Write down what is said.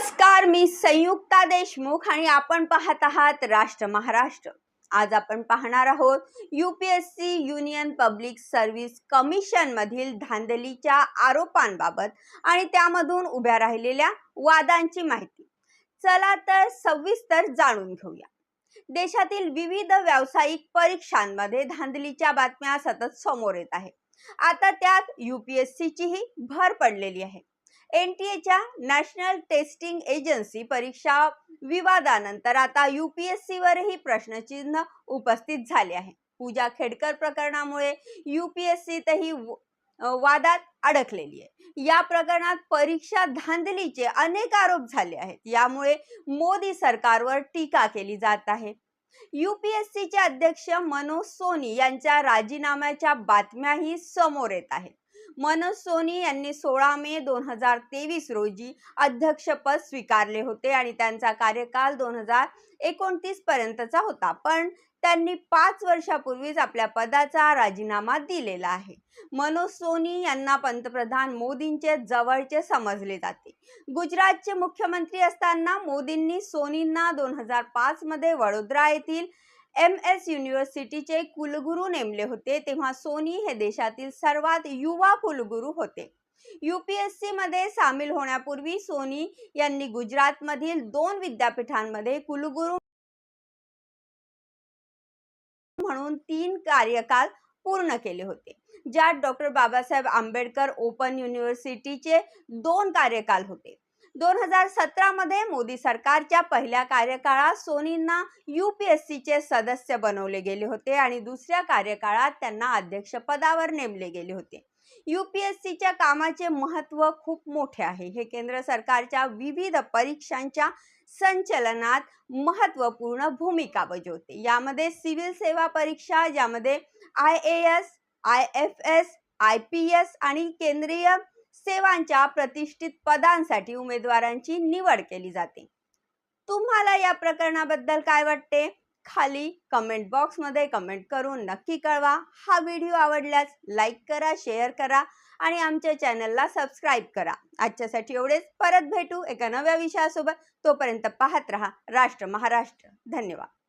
नमस्कार मी संयुक्ता देशमुख आणि आपण पाहत आहात राष्ट्र महाराष्ट्र. आज आपण पाहणार आहोत UPSC union public service commission मधील धांदलीच्या आरोपांबाबत आणि त्यामधून उभ्या राहिलेल्या वादांची माहिती. चला तर सविस्तर जाणून घेऊया. देशातील विविध व्यावसायिक परीक्षांमध्ये धांदलीच्या बातम्या सतत समोर येत आहे आता त्यात युपीएससीचीही भर पडलेली आहे. एन टी एच्या नॅशनल टेस्टिंग एजन्सी परीक्षा विवादानंतर आता युपीएससी वरही प्रश्नचिन्ह उपस्थित झाले आहे. पूजा खेडकर प्रकरणामुळे युपीएससीतही वादात अडकलेली आहे. या प्रकरणात परीक्षा धांदलीचे अनेक आरोप झाले आहेत. यामुळे मोदी सरकारवर टीका केली जात आहे. युपीएससीचे अध्यक्ष मनोज सोनी यांच्या राजीनाम्याच्या बातम्याही समोर येत आहेत. मनोज सोनी यांनी सोळा मे दोन हजार तेवीस रोजी अध्यक्षपद स्वीकारले होते आणि त्यांचा कार्यकाल दोन हजार एकोणतीस पर्यंतचा होता. पण त्यांनी पाच वर्षापूर्वीच आपल्या पदाचा राजीनामा दिलेला आहे. मनोज सोनी यांना पंतप्रधान मोदींचे जवळचे समजले जाते. गुजरातचे मुख्यमंत्री असताना मोदींनी सोनींना दोन हजार पाचमध्ये वडोदरा येथील एम एस युनिव्हर्सिटीचे कुलगुरू नेमले होते. तेव्हा सोनी हे देशातील सर्वात युवा कुलगुरू होते. यूपीएससी मध्ये सामील होण्यापूर्वी सोनी यांनी गुजरातमधील दोन विद्यापीठांमध्ये कुलगुरू म्हणून तीन कार्यकाल पूर्ण केले होते. ज्यात डॉक्टर बाबासाहेब आंबेडकर ओपन युनिव्हर्सिटीचे दोन कार्यकाल होते. दोन हजार सतरामध्ये मोदी सरकारच्या पहिल्या कार्यकाळात सोनींना यू पी एस सीचे सदस्य बनवले गेले होते आणि दुसऱ्या कार्यकाळात त्यांना अध्यक्षपदावर नेमले गेले होते. यू पी एस सीच्या कामाचे महत्त्व खूप मोठे आहे. हे केंद्र सरकारच्या विविध परीक्षांच्या संचलनात महत्त्वपूर्ण भूमिका बजावते. यामध्ये सिव्हिल सेवा परीक्षा ज्यामध्ये I A S I F S I P S आणि केंद्रीय सेवांच्या प्रतिष्ठित पदांसाठी उमेदवारांची निवड केली जाते. तुम्हाला या प्रकरणाबद्दल काय वाटते? खाली कमेंट बॉक्समध्ये कमेंट करून नक्की कळवा. हा व्हिडिओ आवडल्यास लाईक करा शेअर करा आणि आमच्या चॅनलला सबस्क्राईब करा. आजच्यासाठी एवढेच. परत भेटू एका नव्या विषयासोबत. तोपर्यंत पाहत रहा. राष्ट्र महाराष्ट्र. धन्यवाद.